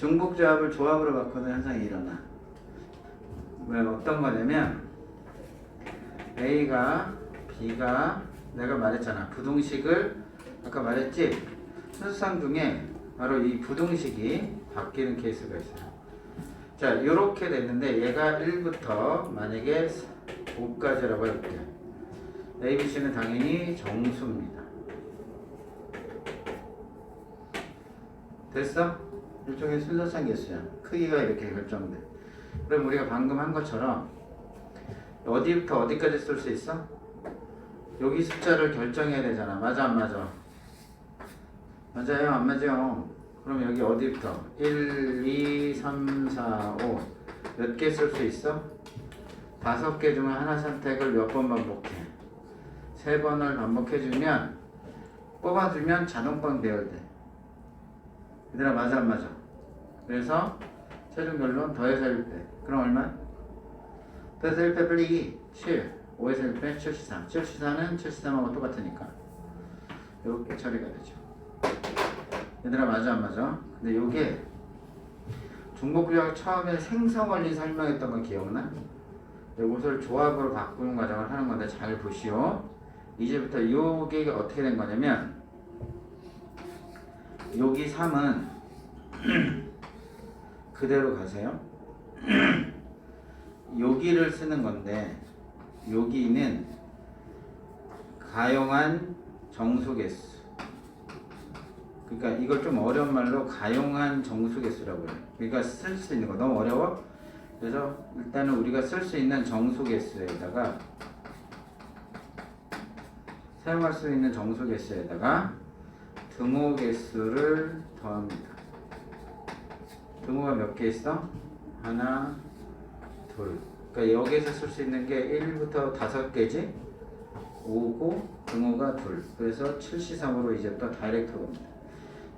중복조합을 조합으로 바꾸는 현상이 일어나. 왜 어떤 거냐면 A가 B가 내가 말했잖아 부동식을 아까 말했지 순수상 중에 바로 이 부동식이 바뀌는 케이스가 있어요. 자 이렇게 됐는데 얘가 1부터 만약에 5까지라고 해볼게요. A, B, C는 당연히 정수입니다. 됐어? 일종의 순서상 개수야. 크기가 이렇게 결정돼. 그럼 우리가 방금 한 것처럼 어디부터 어디까지 쓸 수 있어? 여기 숫자를 결정해야 되잖아. 맞아, 안 맞아? 맞아요, 안 맞아요? 그럼 여기 어디부터? 1, 2, 3, 4, 5. 몇 개 쓸 수 있어? 다섯 개 중에 하나 선택을 몇 번 반복해? 세 번을 반복해주면 뽑아주면 자동방 대열돼. 얘들아 맞아 안 맞아? 그래서 최종 결론 더해서 1빼 그럼 얼마? 더해서 1빼 빼기 7 5에서 1빼 74 74는 73하고 똑같으니까 이렇게 처리가 되죠 얘들아 맞아 안 맞아? 근데 요게 중복구역 처음에 생성 원리 설명했던 거 기억나? 이것을 조합으로 바꾸는 과정을 하는 건데 잘 보시오 이제부터 요게 어떻게 된 거냐면 여기 3은 그대로 가세요. 여기를 쓰는 건데 여기는 가용한 정수 개수. 그러니까 이걸 좀 어려운 말로 가용한 정수 개수라고 해요. 그러니까 쓸 수 있는 거 너무 어려워? 그래서 일단은 우리가 쓸 수 있는 정수 개수에다가 사용할 수 있는 정수 개수에다가 등호 개수를 더합니다. 등호가 몇 개 있어? 하나, 둘. 그러니까 여기에서 쓸 수 있는 게 1부터 5개지? 5고 등호가 둘. 그래서 7C3으로 이제부터 다이렉트 옵니다.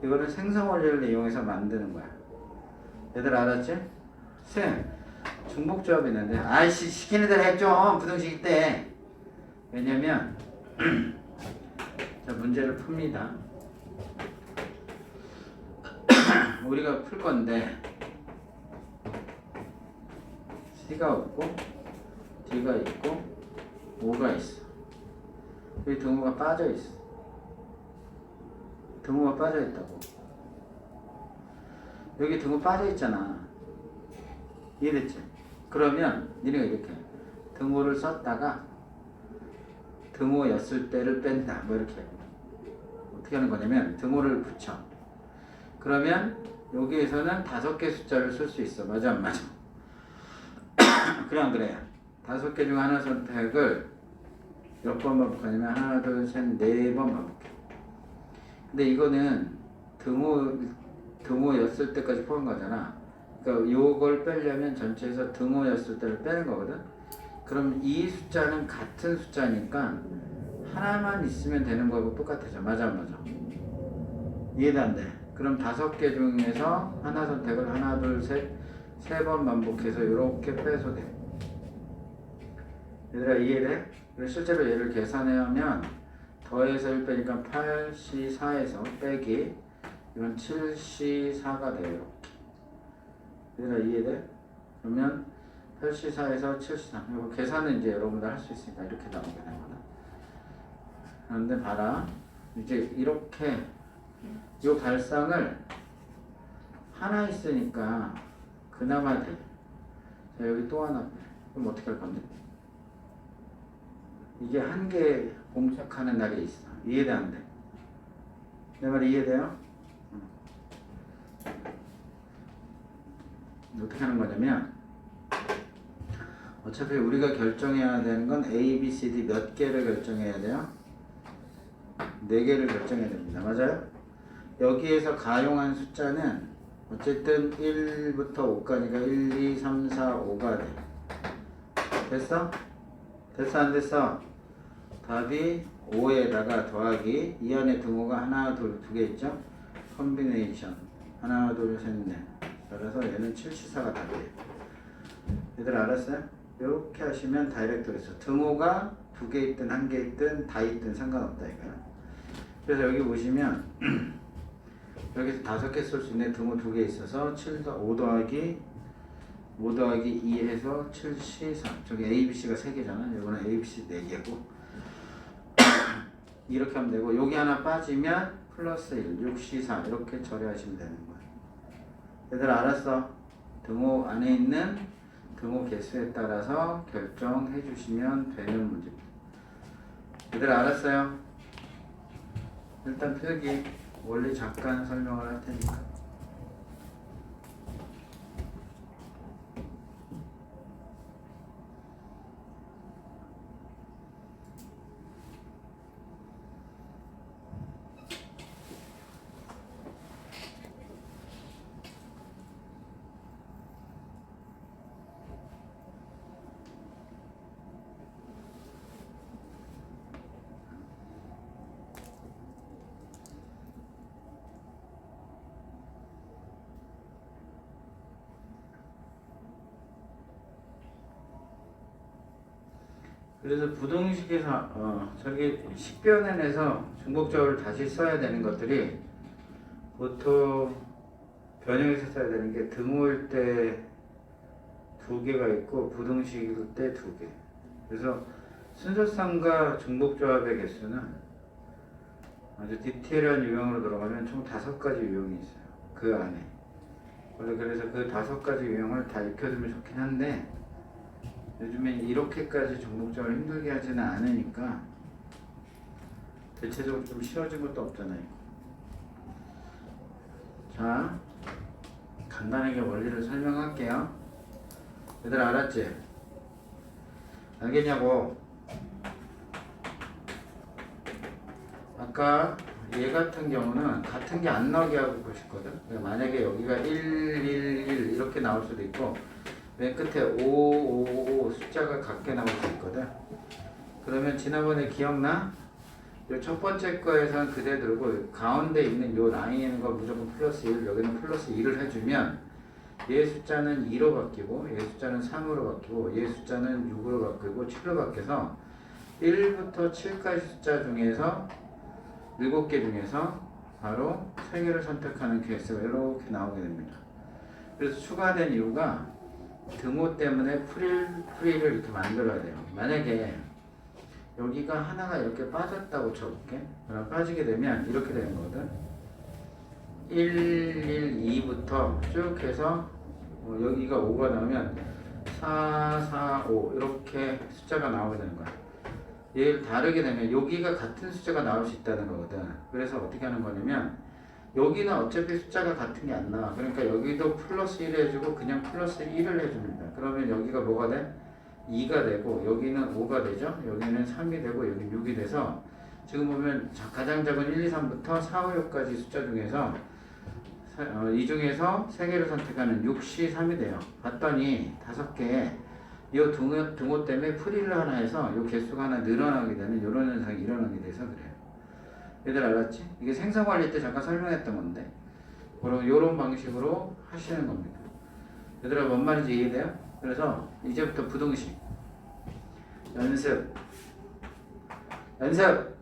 이거는 생성 원리를 이용해서 만드는 거야. 얘들 알았지? 쌤, 중복 조합이 있는데 아이씨 시키는 대로 해좀 부등식 때. 왜냐면 자 문제를 풉니다. 우리가 풀 건데 C가 없고 D가 있고 O가 있어. 여기 등호가 빠져 있어. 등호가 빠져 있다고. 여기 등호 빠져 있잖아. 이해됐지? 그러면 니네가 이렇게 등호를 썼다가 등호였을 때를 뺀다. 뭐 이렇게 어떻게 하는 거냐면 등호를 붙여. 그러면 여기에서는 다섯 개 숫자를 쓸 수 있어. 맞아 안 맞아? 그냥 그래. 다섯 개 중 하나 선택을 몇 번 반복하냐면 하나, 둘, 셋, 네 번 반복해. 근데 이거는 등호 등호였을 때까지 포함 거잖아. 그러니까 요걸 빼려면 전체에서 등호였을 때를 빼는 거거든. 그럼 이 숫자는 같은 숫자니까 하나만 있으면 되는 거하고 똑같아져. 맞아 안 맞아? 이해도 안 돼. 그럼 다섯 개 중에서 하나 선택을 하나 둘셋세 번 반복해서 이렇게 빼서 돼. 얘들아 이해돼? 그래서 실제로 얘를 계산하면 더해서 1 빼니까 8C4에서 빼기 이건 7C4가 돼요. 얘들아 이해돼? 그러면 8C4에서 7C3 이거 계산은 이제 여러분들 할 수 있으니까 이렇게 나오게 되거든. 그런데 봐라 이제 이렇게 이 발상을 하나 있으니까 그나마 돼. 자 여기 또 하나 빼. 그럼 어떻게 할 건데? 이게 한 개 공착하는 날이 있어. 이해돼 안 돼? 내 말이 이해돼요? 응. 어떻게 하는 거냐면 어차피 우리가 결정해야 되는 건 A, B, C, D 몇 개를 결정해야 돼요? 네 개를 결정해야 됩니다. 맞아요? 여기에서 가용한 숫자는 어쨌든 1부터 5까지가 1, 2, 3, 4, 5가 돼. 됐어? 됐어 안 됐어? 답이 5에다가 더하기 이 안에 등호가 하나 둘 두 개 있죠? 컨비네이션 하나 둘 셋 넷 따라서 얘는 7치사가 답이에요. 얘들 알았어요? 이렇게 하시면 다이렉트로서 등호가 두 개 있든 한 개 있든 다 있든 상관없다 이거야. 그래서 여기 보시면 여기서 다섯 개 쓸 수 있는 등호 두 개 있어서 7 더, 5 더하기 5 더하기 2 해서 7C 3 저기 A, B, C가 세 개잖아. 이거는 A, B, C 네 개고. 이렇게 하면 되고 여기 하나 빠지면 플러스 1, 6C 4 이렇게 처리하시면 되는 거예요 얘들 알았어? 등호 안에 있는 등호 개수에 따라서 결정해 주시면 되는 문제입니다 얘들 알았어요? 일단 필기 원리 잠깐 설명을 할 테니까 그래서 부동식에서 어, 저기 식변환에서 중복적으로 다시 써야 되는 것들이 보통 변형해서 써야 되는 게 등호일 때 두 개가 있고 부동식일 때 두 개. 그래서 순서상과 중복조합의 개수는 아주 디테일한 유형으로 들어가면 총 다섯 가지 유형이 있어요. 그 안에. 원래 그래서 그 다섯 가지 유형을 다 익혀두면 좋긴 한데 요즘엔 이렇게까지 중복적으로 힘들게 하지는 않으니까 대체적으로 좀 쉬워진 것도 없잖아요. 자, 간단하게 원리를 설명할게요. 얘들 알았지? 알겠냐고? 아까 얘 같은 경우는 같은 게 안 나오게 하고 싶거든. 그러니까 만약에 여기가 1, 1, 1 이렇게 나올 수도 있고 맨 끝에 5, 5, 5 숫자가 같게 나올 수 있거든. 그러면 지난번에 기억나? 요첫 번째 거에서는 그대로고 가운데 있는 요 라인에 있는 거 무조건 플러스 1, 여기는 플러스 2를 해주면 얘 숫자는 2로 바뀌고 얘 숫자는 3으로 바뀌고 얘 숫자는 6으로 바뀌고 7로 바뀌어서 1부터 7까지 숫자 중에서 7개 중에서 바로 3개를 선택하는 케이스가 이렇게 나오게 됩니다. 그래서 추가된 이유가 등호 때문에 프릴, 프릴을 이렇게 만들어야 돼요. 만약에 여기가 하나가 이렇게 빠졌다고 쳐볼게. 그럼 빠지게 되면 이렇게 되는 거거든. 1, 1, 2부터 쭉 해서 어, 여기가 5가 나오면 4, 4, 5 이렇게 숫자가 나오게 되는 거야. 얘를 다르게 되면 여기가 같은 숫자가 나올 수 있다는 거거든. 그래서 어떻게 하는 거냐면 여기는 어차피 숫자가 같은 게 안 나와. 그러니까 여기도 플러스 1 해주고 그냥 플러스 1을 해줍니다. 그러면 여기가 뭐가 돼? 2가 되고 여기는 5가 되죠. 여기는 3이 되고 여기 6이 돼서 지금 보면 자- 가장 작은 1, 2, 3부터 4, 5, 6까지 숫자 중에서 사- 어, 이 중에서 세 개를 선택하는 6시 3이 돼요. 봤더니 다섯 개에 이 등호, 등호 때문에 프리를 하나 해서 이 개수가 하나 늘어나게 되는 이런 현상이 일어나게 돼서 그래요. 얘들 알았지? 이게 생산 관리 때 잠깐 설명했던 건데 그런 이런 방식으로 하시는 겁니다. 얘들아 뭔 말인지 이해돼요? 그래서 이제부터 부동식 연습 연습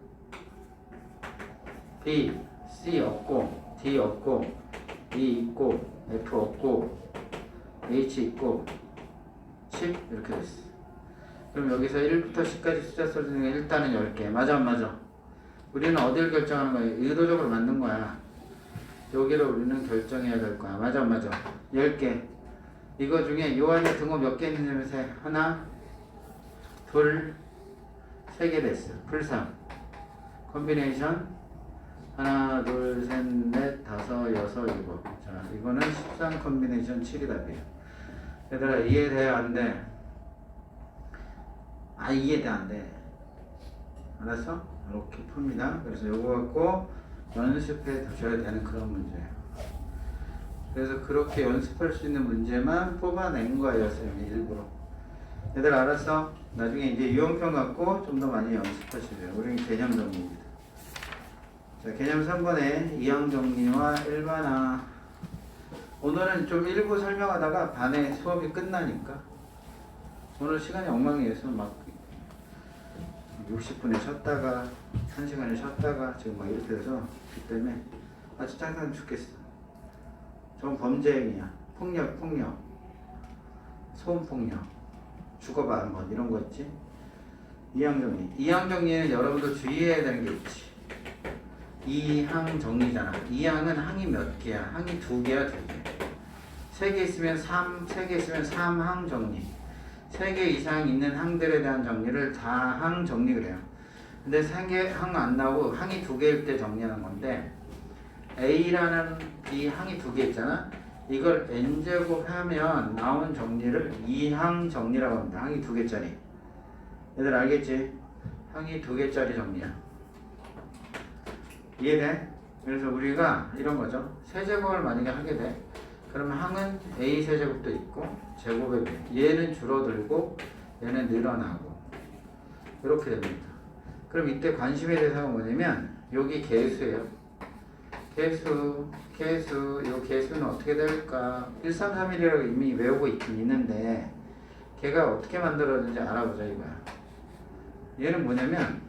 B, C 없고 D 없고 E 있고 F 없고 H 있고 10 이렇게 됐어. 그럼 여기서 1부터 10까지 숫자 수 중에 일단은 10개. 맞아 안 맞아? 우리는 어딜 결정하는 거야? 의도적으로 만든 거야. 여기를 우리는 결정해야 될 거야. 맞아 안 맞아? 10개. 이거 중에 요 안에 등호 몇 개 있느냐면 세. 하나, 둘, 세 개 됐어. 풀삼. 콤비네이션 하나, 둘, 셋, 넷, 다섯, 여섯, 일곱. 자, 이거는 13 콤비네이션 7이 답이에요. 얘들아 이해돼 안 돼? 아 이해돼 안 돼? 알았어? 이렇게 풉니다. 그래서 요거 갖고 연습해 두셔야 되는 그런 문제예요. 그래서 그렇게 연습할 수 있는 문제만 뽑아낸 쌤이 일부러. 얘들 알았어? 나중에 이제 유형평 갖고 좀 더 많이 연습하시래요. 우리는 개념 정리입니다. 자, 개념 3번에 이형 정리와 일반화. 오늘은 좀 일부 설명하다가 반에 수업이 끝나니까 오늘 시간이 엉망이어서 막 60분에 쉬었다가 1시간에 쉬었다가 지금 막 이렇게 돼서 그 때문에 아주 짜증나 죽겠어. 저건 범죄 행위야. 폭력, 폭력. 소음 폭력. 죽어봐 한번 이런 거 있지. 이항 정리. 이항 정리는 여러분도 주의해야 되는 게 있지. 이항 정리잖아. 이항은 항이 몇 개야? 항이 두 개야, 두 개. 세 개 있으면 3, 세 개 있으면 3항 정리. 세 개 이상 있는 항들에 대한 정리를 다항 정리 그래요. 근데 세개항안 나오고 항이 두 개일 때 정리하는 건데 A라는 이 항이 두 개 있잖아. 이걸 n제곱 하면 나온 정리를 이항 정리라고 합니다. 항이 두 개짜리. 얘들 알겠지? 항이 두 개짜리 정리야. 이해돼? 그래서 우리가 이런 거죠. 세제곱을 만약에 하게 돼. 그러면 항은 A 세제곱도 있고 제곱에 비해 얘는 줄어들고 얘는 늘어나고 이렇게 됩니다. 그럼 이때 관심의 대상은 뭐냐면 여기 개수예요. 개수, 개수, 이 개수는 어떻게 될까? 1, 3, 3, 1이라고 이미 외우고 있긴 있는데 걔가 어떻게 만들어졌는지 알아보자 이거야. 얘는 뭐냐면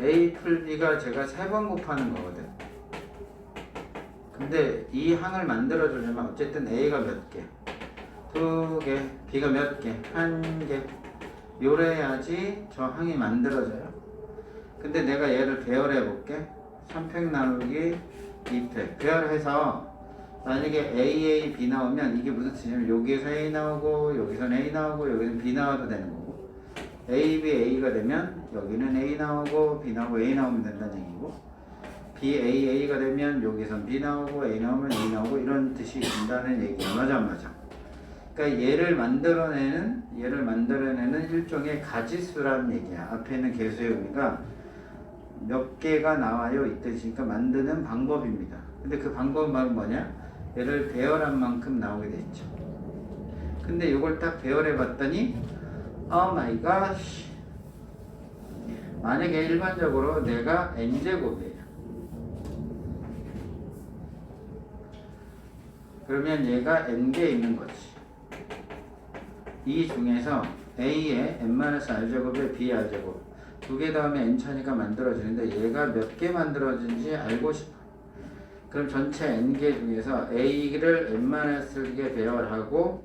A 풀 B가 제가 세 번 곱하는 거거든. 근데 이 항을 만들어주려면 어쨌든 A가 몇 개? 두 개, B가 몇 개? 한 개. 요래야지 저 항이 만들어져요. 근데 내가 얘를 배열해 볼게. 3팩 나누기 2팩. 배열해서 만약에 A, A, B 나오면 이게 무슨 뜻이냐면 여기에서 A 나오고 여기서 A 나오고 여기서 B 나와도 되는 거고 A, B, A가 되면 여기는 A 나오고 B 나오고 A 나오면 된다는 얘기고 B, A, A가 되면 여기선 B 나오고 A 나오면 A 나오고 이런 뜻이 된다는 얘기야. 맞아, 맞아. 그러니까 얘를 만들어내는 얘를 만들어내는 일종의 가지수라는 얘기야. 앞에 있는 개수의 의미가 몇 개가 나와요 이 뜻이니까 만드는 방법입니다. 근데 그 방법은 뭐냐? 얘를 배열한 만큼 나오게 됐죠. 근데 이걸 딱 배열해 봤더니 어 마이 갓 만약에 일반적으로 내가 n제곱이에요. 그러면 얘가 n개 있는 거지. 이 중에서 a의 n-r제곱에 br제곱 두 개 다음에 n차니까 만들어지는데 얘가 몇 개 만들어진지 알고 싶어. 그럼 전체 n개 중에서 a를 n-개 배열하고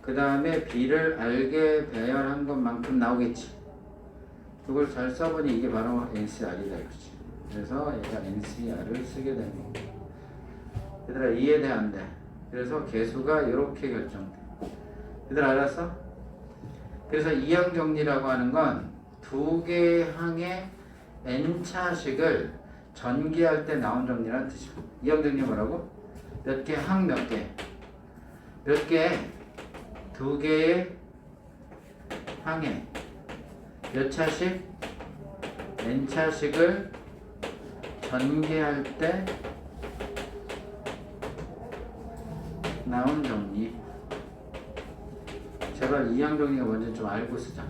그 다음에 b를 r개 배열한 것만큼 나오겠지. 그걸 잘 써보니 이게 바로 NCR이다 이거지. 그래서 얘가 NCR을 쓰게 되는 거. 얘들아 이해돼 안 돼? 그래서 개수가 이렇게 결정돼. 얘들 알았어? 그래서 이항 정리라고 하는 건 두 개의 항의 n차식을 전개할 때 나온 정리라는 뜻이야. 이항 정리 뭐라고? 몇 개, 항 몇 개? 몇 개? 두 개의 항에 몇 차식? n차식을 전개할 때 나온 정리. 제발 이항 정리가 뭔지 좀 알고 쓰자.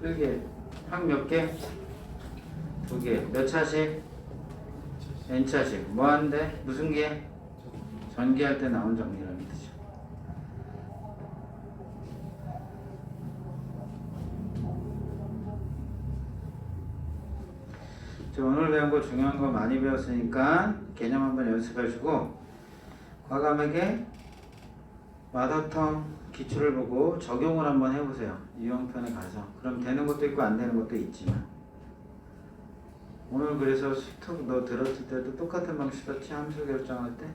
그게 항몇 개? 두 개. 몇 차식? n차식. 뭐 한데? 무슨 개? 전개할 때 나온 정리라는 뜻이야. 자, 오늘 배운 거 중요한 거 많이 배웠으니까 개념 한번 연습하시고 과감하게 마더텅 기출을 보고 적용을 한번 해보세요. 유형편에 가서. 그럼 되는 것도 있고 안 되는 것도 있지만. 오늘 그래서 수특 너 들었을 때도 똑같은 방식이었지 함수 결정할 때?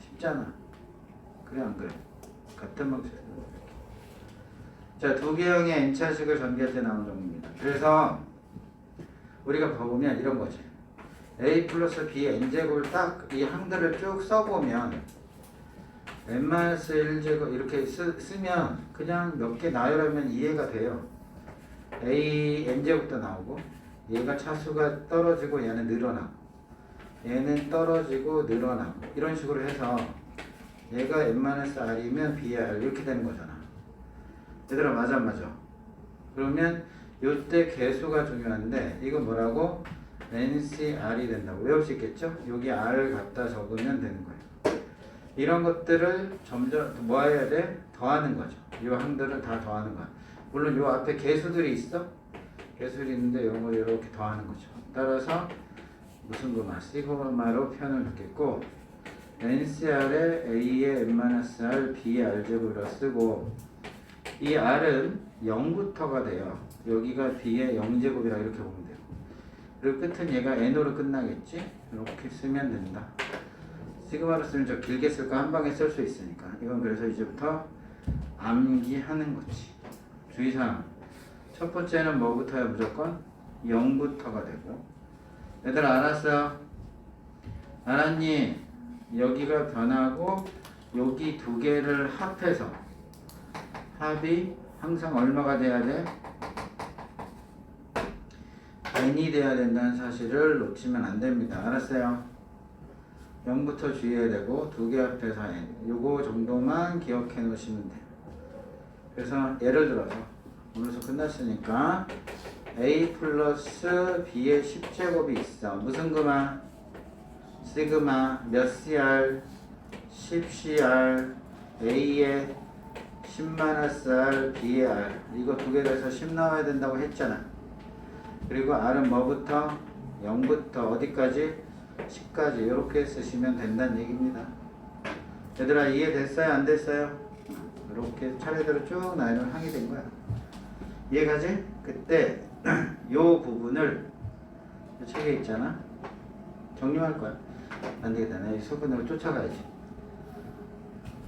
쉽잖아. 그래 안 그래? 같은 방식으로 이렇게. 자, 두 개형의 n차식을 전개할 때 나온 정리입니다. 그래서 우리가 보면 이런 거지. A 플러스 b n제곱을 딱 이 항들을 쭉 써보면 n-1제곱 이렇게 쓰, 쓰면 그냥 몇 개 나열하면 이해가 돼요. a n제곱도 나오고 얘가 차수가 떨어지고 얘는 늘어나고 얘는 떨어지고 늘어나고 이런 식으로 해서 얘가 n-r이면 br 이렇게 되는 거잖아. 얘들아 맞아 맞아. 그러면 요때 개수가 중요한데 이건 뭐라고? NCR이 된다고 외울 수 있겠죠? 여기 R 갖다 적으면 되는 거예요. 이런 것들을 점점 뭐 해야 돼? 더하는 거죠. 이 항들을 다 더하는 거야. 물론 요 앞에 개수들이 있어. 개수를 있는데 이걸 이렇게 더하는 거죠. 따라서 무슨 거마 시그마로 표현을 했겠고 NCR에 A의 n-R, B의 R제곱이라 쓰고 이 R은 0부터가 돼요. 여기가 B의 0제곱이라 이렇게 보면 돼요. 그리고 끝은 얘가 N으로 끝나겠지? 이렇게 쓰면 된다. 시그마로 쓰면 저 길게 쓸까 한 방에 쓸 수 있으니까 이건 그래서 이제부터 암기하는 거지. 주의사항 첫 번째는 뭐부터야 무조건 0부터가 되고 얘들 알았어? 알았니? 여기가 변하고 여기 두 개를 합해서 합이 항상 얼마가 돼야 돼? N이 돼야 된다는 사실을 놓치면 안 됩니다. 알았어요? 0부터 주의해야 되고 두개 합해서 n 요거 정도만 기억해 놓으시면 돼요. 그래서 예를 들어서 오늘 수업 끝났으니까 a 플러스 b의 10제곱이 있어. 무슨 그마? 시그마 몇 cr? 10cr a의 10-r b의 r 이거 두개 돼서 10 나와야 된다고 했잖아. 그리고 r은 뭐부터? 0부터 어디까지? 10까지 이렇게 쓰시면 된다는 얘기입니다. 얘들아 이해됐어요? 안 됐어요? 이렇게 차례대로 쭉 나열을 하게 된 거야. 이해가지? 그때 요 부분을 이 책에 있잖아. 정리할 거야. 안 되겠다. 내이 수근으로 쫓아가야지.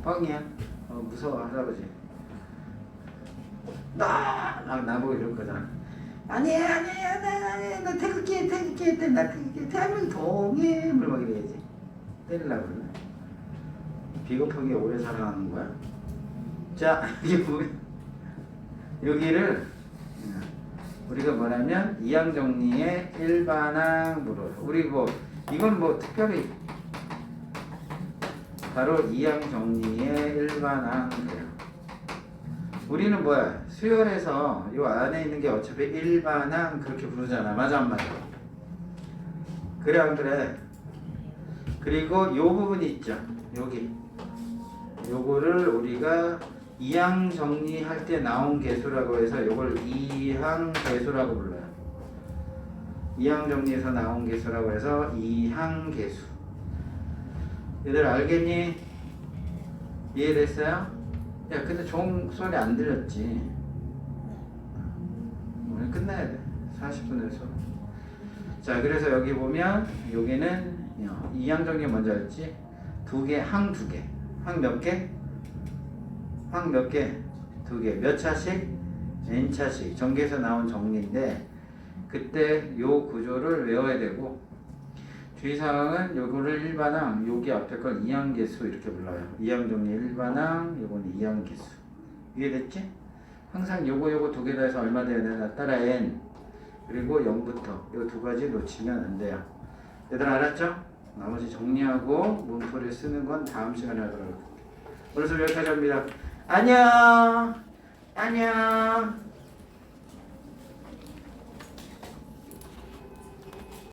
뻥이야. 어, 무서워 할아버지. 나! 막 나보고 이럴 거잖아. 아니야 아니야 나 아니야 나 태극기 태극기 했대 나 태극기 대한민국 동해물 막 이래야지. 때리려고 그러네. 비겁하게 오래 살아가는 거야. 자, 여기 보면 여기를 우리가 뭐냐면 이항 정리의 일반항으로 우리 뭐 이건 뭐 특별히 바로 이항 정리의 일반항이에요. 우리는 뭐야 수열에서 요 안에 있는 게 어차피 일반항 그렇게 부르잖아. 맞아 안 맞아? 그래 안 그래? 그리고 요 부분이 있죠. 여기 요거를 우리가 이항 정리할 때 나온 개수라고 해서 요걸 이항 개수라고 불러요. 이항 정리에서 나온 개수라고 해서 이항 개수. 얘들 알겠니? 이해됐어요? 야 근데 종 소리 안 들렸지? 오늘 끝나야 돼. 40분을 수업. 자 그래서 여기 보면 여기는 이항 정리 먼저 했지? 두 개, 항 두 개. 항 몇 개? 항 몇 개? 두 개. 몇 차씩? n 차씩. 전개에서 나온 정리인데 그때 요 구조를 외워야 되고 주의사항은 요거를 일반항, 여기 앞에 걸 이항계수 이렇게 불러요. 이항 정리 일반항, 요거는 이항계수. 이해됐지? 항상 요거 요거 두 개 다 해서 얼마 돼야 되나 따라 n 그리고 0부터 요 두 가지 놓치면 안 돼요. 얘들 알았죠? 나머지 정리하고 문풀을 쓰는 건 다음 시간에 하도록 할게요. 오늘 수업 여기까지 합니다. 안녕! 안녕!